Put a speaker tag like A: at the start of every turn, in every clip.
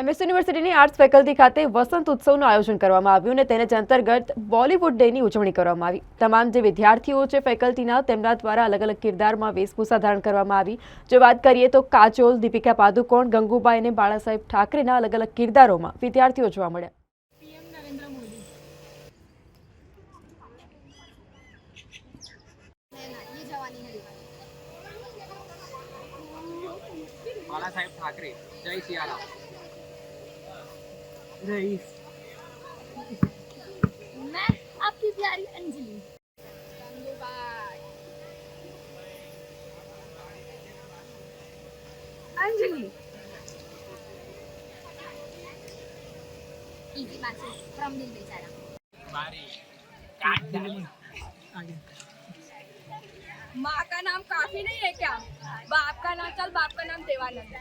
A: MS યુનિવર્સિટીની arts faculty ખાતે વસંત ઉત્સવનું આયોજન કરવામાં આવ્યું અને તેને જ અંતર્ગત બોલિવૂડ ડેની ઉજવણી કરવામાં આવી. તમામ જે વિદ્યાર્થીઓ છે ફેકલ્ટીના તેમના દ્વારા અલગ અલગ કિરદારમાં વેશભૂષા ધારણ કરવામાં આવી. જો વાત કરીએ તો કાજોલ દીપિકા પાદુકોણ ગંગુબાઈ અને બાળાસાહેબ ઠાકરેના અલગ અલગ કિરદારોમાં વિદ્યાર્થીઓ જોવા મળ્યા.
B: બાળાસાહેબ ઠાકરે જય સિયારામ रईस।
C: मैं आपकी प्यारी अंजलि।
D: अंजलि।
C: बेचारा
D: माँ का नाम काफ़ी नहीं है क्या? बाप का नाम चल बाप का नाम देवानंद।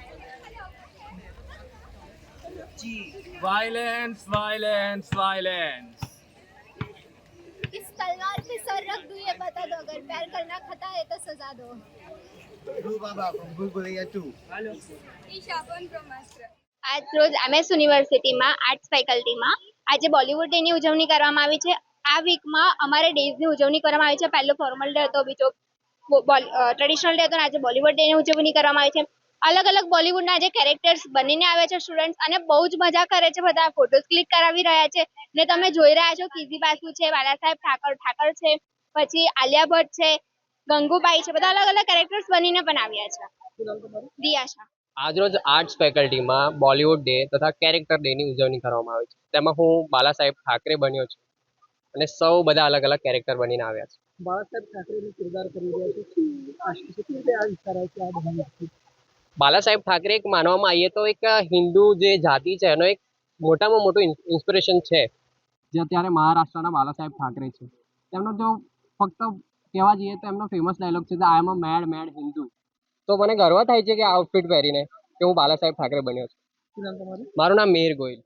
B: वायलेंस वायलेंस वायलेंस
C: इस तलवार पे सर रख दूं ये बता दो अगर प्यार करना खता है तो सजा दो
E: Blue Baba from Bulgaria 2.
D: Isha अपन ब्रह्मास्त्र
F: આજ રોજ એમએસ યુનિવર્સિટીમાં આર્ટ્સ ફેકલ્ટીમાં આજે બોલિવૂડ ડેની ઉજવણી કરવામાં આવી છે આ વીકમાં અમારે ડેઝની ઉજવણી કરવામાં આવી છે પહેલો ફોર્મલ ડે હતો બીજો ટ્રેડિશનલ ડે હતો અને આજે બોલિવૂડ ડેની ઉજવણી કરવામાં આવી છે અલગ અલગ બોલિવૂડના જે કેરેક્ટર્સ બનીને આવે છે સ્ટુડન્ટ્સ અને બહુ જ મજા કરે છે બધા ફોટોસ ક્લિક કરાવી રહ્યા છે. ને તમે જોઈ રહ્યા છો કીઝી બાસુ છે બાલા સાહેબ ઠાકર ઠાકર છે પછી આલિયા ભટ્ટ છે ગંગુબાઈ છે બધા અલગ અલગ કેરેક્ટર્સ બનીને પણ આવ્યા છે. દિયાશા
G: આજરોજ આર્ટ્સ ફેકલ્ટીમાં બોલિવૂડ ડે તથા કેરેક્ટર ડેની ઉજવણી કરવામાં આવી છે. તેમાં હું બાલા સાહેબ ઠાકરે બન્યો છું. અને સૌ બધા અલગ અલગ કેરેક્ટર બનીને આવ્યા છે.
H: બાળાસાહેબ ઠાકરેનો કિરદાર કરી રહ્યા છે. વ્યક્તિ
G: બાલાસાહેબ ઠાકરે એક માનવામાં આવીએ તો એક હિન્દુ જે જાતિ છે એનો એક મોટામાં મોટું ઇન્સ્પિરેશન છે. જે અત્યારે મહારાષ્ટ્રના બાલા સાહેબ ઠાકરે છે. તેમનો જો ફક્ત કહેવા જઈએ તો એમનો ફેમસ ડાયલોગ છે આઈ એમ અ મેડ મેડ હિન્દુ તો મને ગર્વ થાય છે કે આ આઉટફિટ પહેરીને કે હું બાલા સાહેબ ઠાકરે બન્યો છું. મારું નામ મેહર ગોયલ.